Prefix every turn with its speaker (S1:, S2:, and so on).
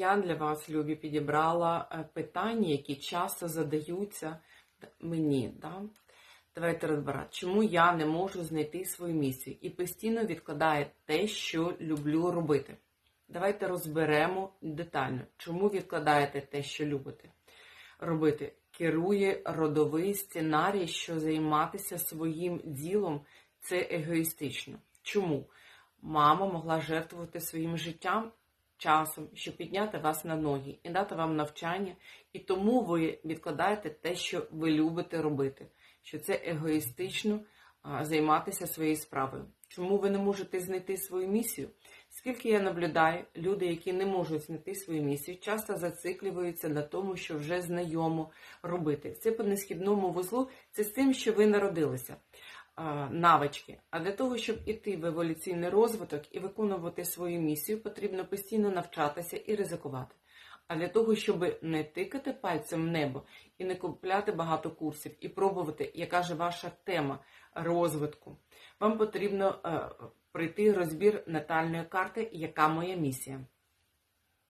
S1: Я для вас, Любі, підібрала е, питання, які часто задаються мені. Да? Давайте розбирати, чому я не можу знайти свою місію і постійно відкладаю те, що люблю робити. Давайте розберемо детально, чому відкладаєте те, що любите робити. Керує родовий сценарій, що займатися своїм ділом це егоїстично. Чому? Мама могла жертвувати своїм життям, часом, щоб підняти вас на ноги і дати вам навчання, і тому ви відкладаєте те, що ви любите робити, що це егоїстично займатися своєю справою. Чому ви не можете знайти свою місію? Скільки я наблюдаю, люди, які не можуть знайти свою місію, часто зациклюються на тому, що вже знайомо робити. Це по несхідному вузлу, це з тим, що ви народилися. А, Навички. А для того, щоб іти в еволюційний розвиток і виконувати свою місію, потрібно постійно навчатися і ризикувати. А для того, щоб не тикати пальцем в небо і не купляти багато курсів, і пробувати, яка ж ваша тема розвитку, вам потрібно е, пройти розбір натальної карти, яка моя місія.